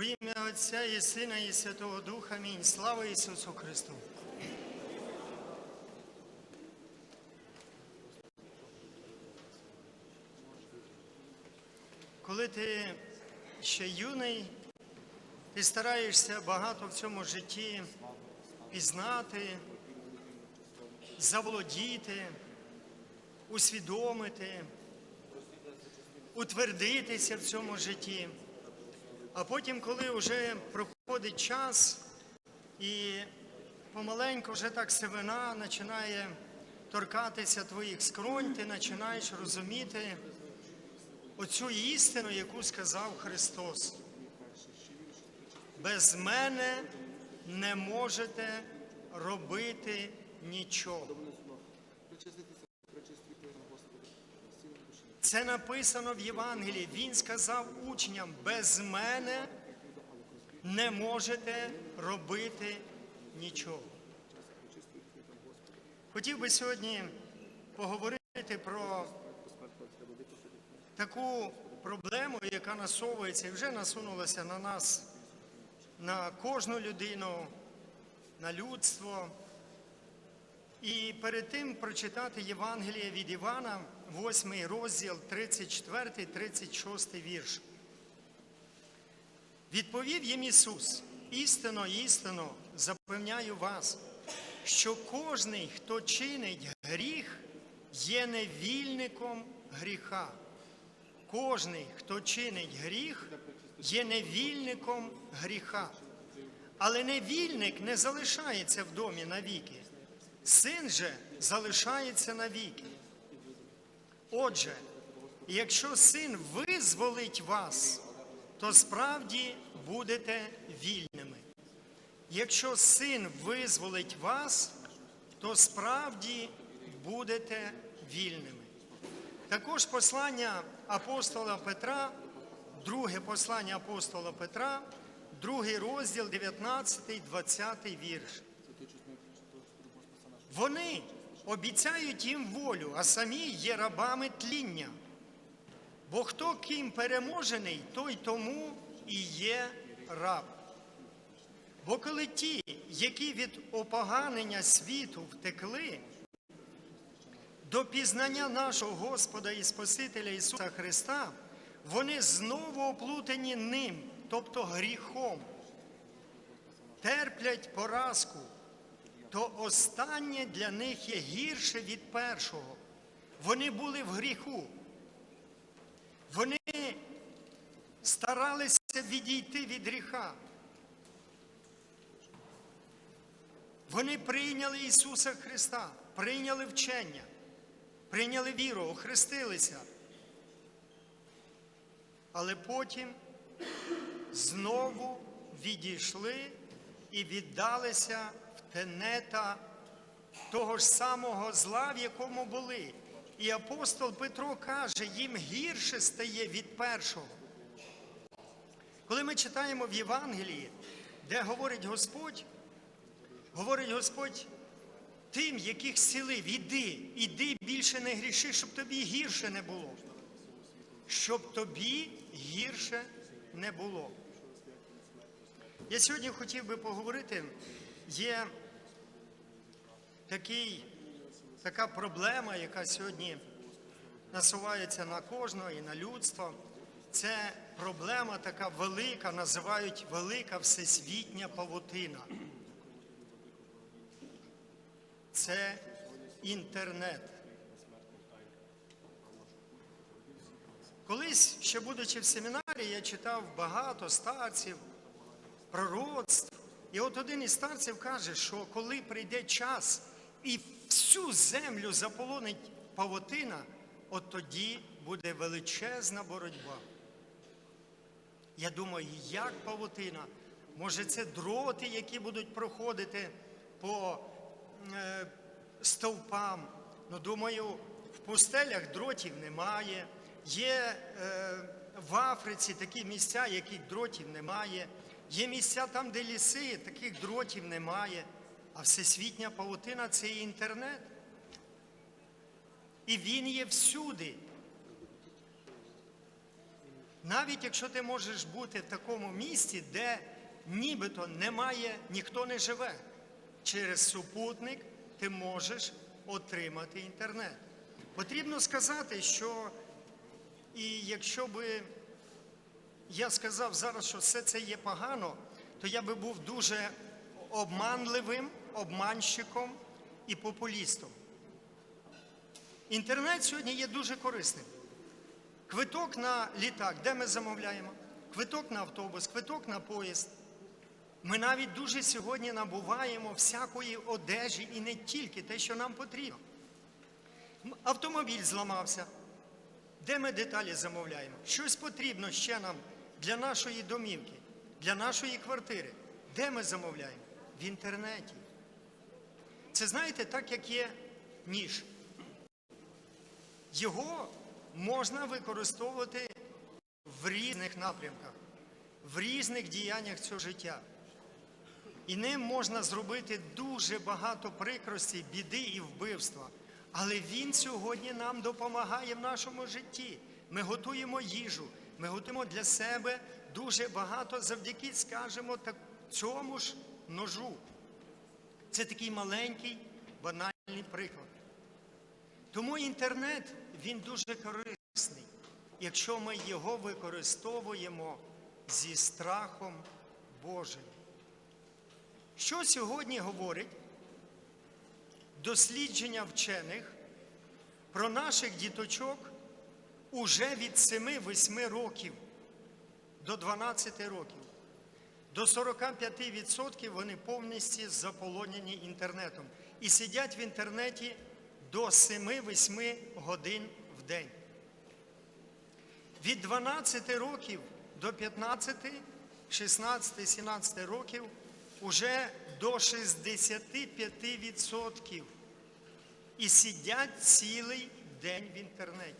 Во ім'я Отця і Сина, і Святого Духа. Амінь. Слава Ісусу Христу. Коли ти ще юний, ти стараєшся багато в цьому житті пізнати, заволодіти, усвідомити, утвердитися в цьому житті. А потім, коли вже проходить час і помаленьку вже так сивина починає торкатися твоїх скронь, ти починаєш розуміти оцю істину, яку сказав Христос. Без мене не можете робити нічого. Це написано в Євангелії. Він сказав учням, без мене не можете робити нічого. Хотів би сьогодні поговорити про таку проблему, яка насовується і вже насунулася на нас, на кожну людину, на людство. І перед тим прочитати Євангеліє від Івана, 8 розділ, 34, 36 вірш. Відповів їм Ісус, істинно, істинно запевняю вас, що кожний, хто чинить гріх, є невільником гріха. Кожний, хто чинить гріх, є невільником гріха. Але невільник не залишається в домі навіки. Син же залишається навіки. Отже, якщо син визволить вас, то справді будете вільними. Якщо син визволить вас, то справді будете вільними. Також послання апостола Петра, друге послання апостола Петра, другий розділ, 19, 20 вірш. Вони обіцяють їм волю, а самі є рабами тління. Бо хто ким переможений, той тому і є раб. Бо коли ті, які від опоганення світу втекли, до пізнання нашого Господа і Спасителя Ісуса Христа, вони знову оплутані ним, тобто гріхом, терплять поразку, то останнє для них є гірше від першого. Вони були в гріху. Вони старалися відійти від гріха. Вони прийняли Ісуса Христа, прийняли вчення, прийняли віру, охрестилися. Але потім знову відійшли і віддалися тенета того ж самого зла, в якому були. І апостол Петро каже, їм гірше стає від першого. Коли ми читаємо в Євангелії, де говорить Господь, говорить Господь тим, яких сілив, іди, іди більше не гріши, щоб тобі гірше не було. Щоб тобі гірше не було. Я сьогодні хотів би поговорити, є такий, така проблема, яка сьогодні насувається на кожного і на людство. Це проблема така велика, називають велика всесвітня павутина. Це інтернет. Колись, ще будучи в семінарі, я читав багато старців, пророцтв. І от один із старців каже, що коли прийде час і всю землю заполонить павутина, от тоді буде величезна боротьба. Я думаю, як павутина? Може, це дроти, які будуть проходити по е, стовпам. Ну, думаю, в пустелях дротів немає. Є е, в Африці такі місця, яких дротів немає. Є місця там, де ліси, таких дротів немає. А всесвітня павутина це і інтернет. І він є всюди. Навіть якщо ти можеш бути в такому місці, де нібито немає, ніхто не живе, через супутник ти можеш отримати інтернет. Потрібно сказати, що і якщо би я сказав зараз, що все це є погано, то я би був дуже обманливим, обманщиком і популістом. Інтернет сьогодні є дуже корисним. Квиток на літак, де ми замовляємо? Квиток на автобус, квиток на поїзд. Ми навіть дуже сьогодні набуваємо всякої одежі і не тільки те, що нам потрібно. Автомобіль зламався. Де ми деталі замовляємо? Щось потрібно ще нам для нашої домівки, для нашої квартири. Де ми замовляємо? В інтернеті. Це знаєте, так як є ніж. Його можна використовувати в різних напрямках, в різних діяннях цього життя. І ним можна зробити дуже багато прикростей, біди і вбивства. Але він сьогодні нам допомагає в нашому житті. Ми готуємо їжу, ми готуємо для себе дуже багато завдяки, скажімо, так, цьому ж ножу. Це такий маленький, банальний приклад. Тому інтернет він дуже корисний, якщо ми його використовуємо зі страхом Божим. Що сьогодні говорить дослідження вчених про наших діточок уже від 7-8 років до 12 років? До 45% вони повністю заполонені інтернетом і сидять в інтернеті до 7-8 годин в день. Від 12 років до 15, 16, 17 років уже до 65% і сидять цілий день в інтернеті.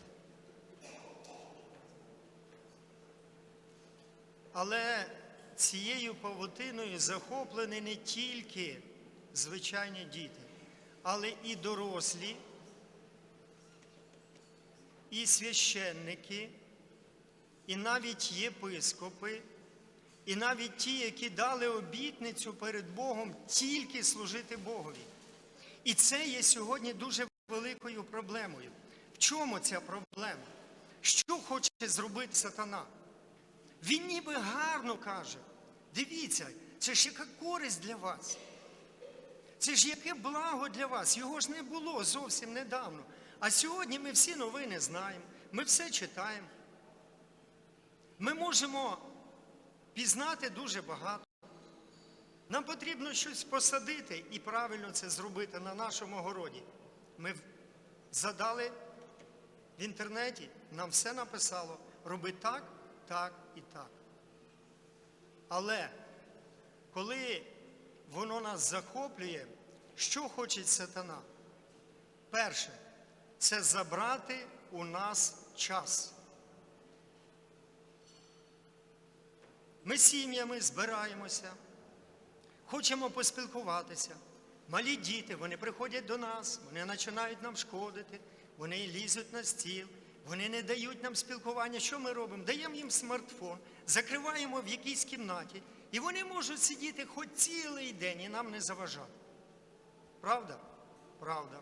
Але цією павутиною захоплені не тільки звичайні діти, але і дорослі, і священники, і навіть єпископи, і навіть ті, які дали обітницю перед Богом тільки служити Богові. І це є сьогодні дуже великою проблемою. В чому ця проблема? Що хоче зробити сатана? Він ніби гарно каже. Дивіться, це ж яка користь для вас. Це ж яке благо для вас. Його ж не було зовсім недавно. А сьогодні ми всі новини знаємо, ми все читаємо. Ми можемо пізнати дуже багато. Нам потрібно щось посадити і правильно це зробити на нашому городі. Ми задали в інтернеті, нам все написало. Роби так, так і так. Але коли воно нас захоплює, що хоче сатана? Перше, це забрати у нас час. Ми сім'ями збираємося, хочемо поспілкуватися. Малі діти, вони приходять до нас, вони починають нам шкодити, вони лізуть на стіл, вони не дають нам спілкування. Що ми робимо? Даємо їм смартфон, закриваємо в якійсь кімнаті, і вони можуть сидіти хоч цілий день і нам не заважати. Правда? Правда.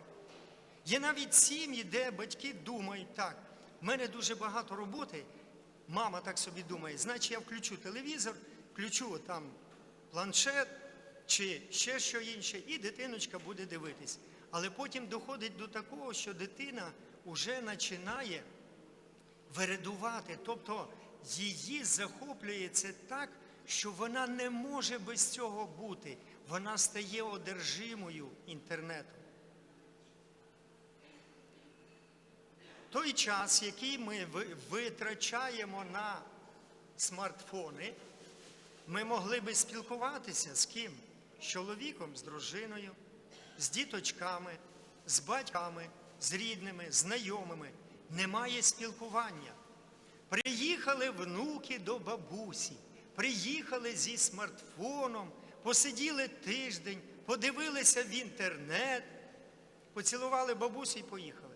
Є навіть сім'ї, де батьки думають так, в мене дуже багато роботи, мама так собі думає, значить я включу телевізор, включу там планшет чи ще що інше, і дитиночка буде дивитись. Але потім доходить до такого, що дитина вже починає вередувати, тобто її захоплює це так, що вона не може без цього бути. Вона стає одержимою інтернетом. Той час, який ми витрачаємо на смартфони, ми могли би спілкуватися з ким? З чоловіком, з дружиною, з діточками, з батьками, з рідними, знайомими. Немає спілкування. Приїхали внуки до бабусі, приїхали зі смартфоном, посиділи тиждень, подивилися в інтернет, поцілували бабусю і поїхали.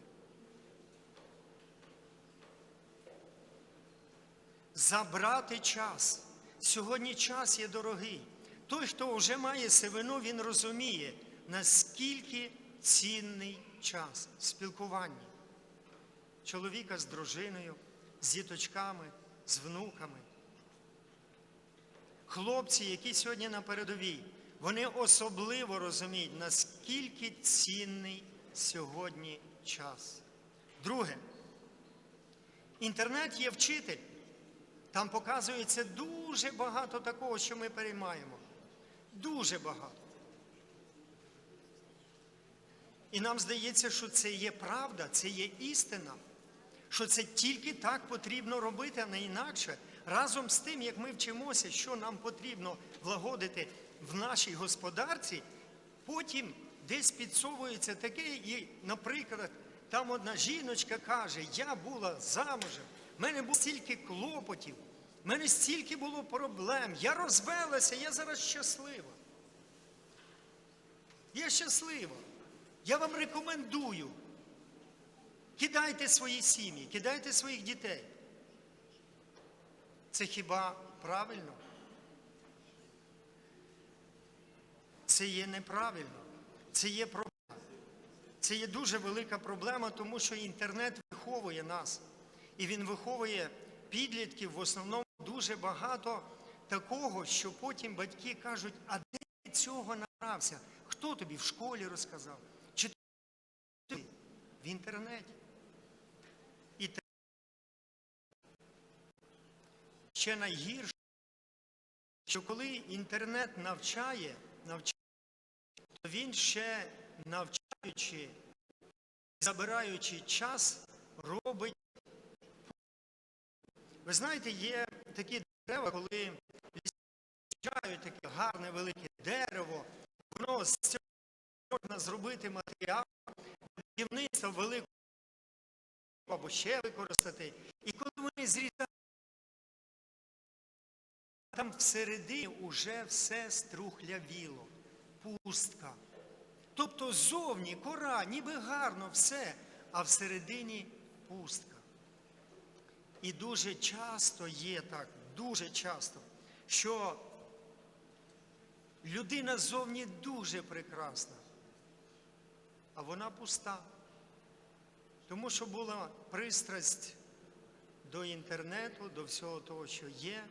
забрати час. Сьогодні час є дорогий. Той, хто вже має сивину, він розуміє, наскільки цінний час спілкування чоловіка з дружиною, з діточками, з внуками. Хлопці, які сьогодні на передовій, вони особливо розуміють, наскільки цінний сьогодні час. Друге, інтернет є вчитель. Там показується дуже багато такого, що ми переймаємо. Дуже багато. І нам здається, що це є правда, це є істина, що це тільки так потрібно робити, а не інакше. Разом з тим, як ми вчимося, що нам потрібно влагодити в нашій господарці, потім десь підсовується таке, і, наприклад, там одна жіночка каже, я була замужем, в мене було стільки клопотів, в мене стільки було проблем, я розвелася, я зараз щаслива. Я щаслива. Я вам рекомендую. Кидайте свої сім'ї, кидайте своїх дітей. Це хіба правильно? Це є неправильно. Це є проблема. Це є дуже велика проблема, тому що інтернет виховує нас. І він виховує підлітків в основному дуже багато такого, що потім батьки кажуть, а де ти цього набрався? Хто тобі в школі розказав? В інтернеті? І те- ще найгірше, що коли інтернет навчає, навчає, то він ще навчаючи, забираючи час, робить. Ви знаєте, є такі дерева, коли лісають таке гарне велике дерево, воно з цього можна зробити матеріал, будівництво великого або ще використати. І коли вони зрізають, там всередині вже все струхлявіло, пустка. Тобто зовні кора, ніби гарно все, а всередині пустка. І дуже часто є так, дуже часто, що людина зовні дуже прекрасна, а вона пуста. Тому що була пристрасть до інтернету, до всього того, що є,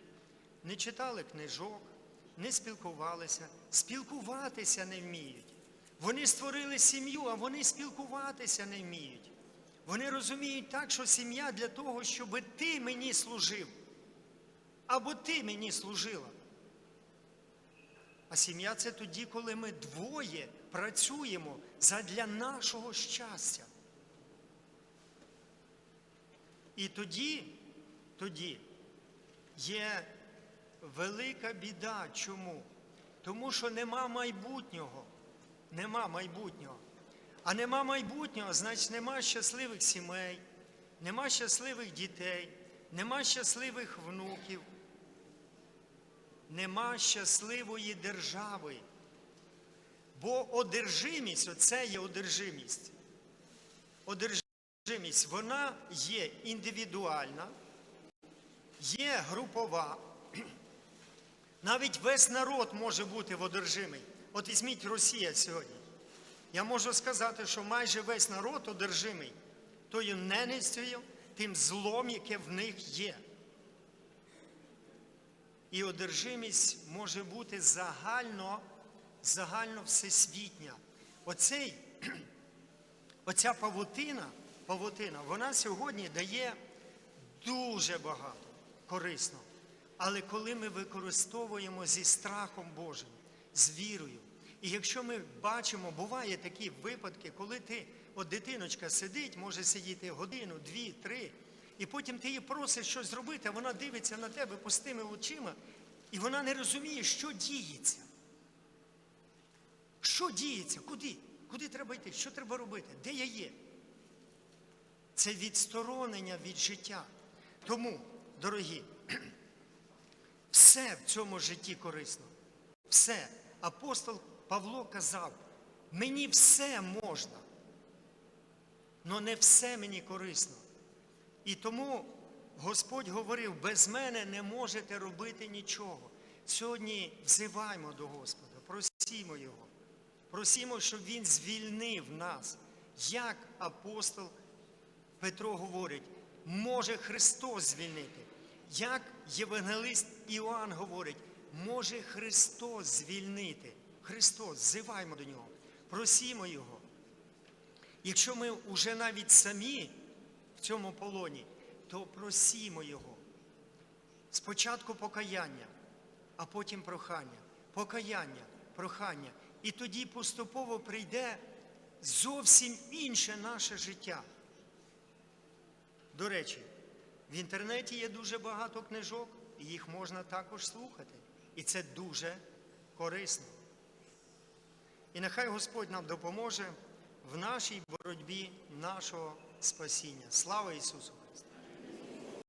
не читали книжок, не спілкувалися, спілкуватися не вміють. Вони створили сім'ю, а вони спілкуватися не вміють. Вони розуміють так, що сім'я для того, щоб ти мені служив, або ти мені служила. А сім'я це тоді, коли ми двоє працюємо задля нашого щастя. І тоді, тоді є велика біда. Чому? Тому що нема майбутнього. Нема майбутнього. А нема майбутнього, значить нема щасливих сімей, нема щасливих дітей, нема щасливих внуків, нема щасливої держави. Бо одержимість, оце є одержимість. Одержимість, вона є індивідуальна, є групова. Навіть весь народ може бути в одержимий. От візьміть Росія сьогодні. Я можу сказати, що майже весь народ одержимий тою ненестю, тим злом, яке в них є. І одержимість може бути загально, загально всесвітня. Оцей, оця павутина, павутина, вона сьогодні дає дуже багато корисно. Але коли ми використовуємо зі страхом Божим, з вірою, і якщо ми бачимо, буває такі випадки, коли ти, от дитиночка сидить, може сидіти годину, дві, три, і потім ти її просиш щось зробити, а вона дивиться на тебе пустими очима, і вона не розуміє, що діється. Що діється? Куди? Куди треба йти? Що треба робити? Де я є? Це відсторонення від життя. Тому, дорогі, все в цьому житті корисно. Все. Апостол Павло казав, мені все можна, але не все мені корисно. І тому Господь говорив, без мене не можете робити нічого. Сьогодні взиваємо до Господа, просімо Його. Просімо, щоб Він звільнив нас. Як апостол Петро говорить, може Христос звільнити. Як євангелист Іоанн говорить, може Христос звільнити. Христос, зиваємо до Нього, просімо Його. Якщо ми вже навіть самі цьому полоні, то просімо Його. Спочатку покаяння, а потім прохання. Покаяння, прохання. І тоді поступово прийде зовсім інше наше життя. До речі, в інтернеті є дуже багато книжок, і їх можна також слухати. І це дуже корисно. І нехай Господь нам допоможе в нашій боротьбі нашого спасіння. Слава Ісусу!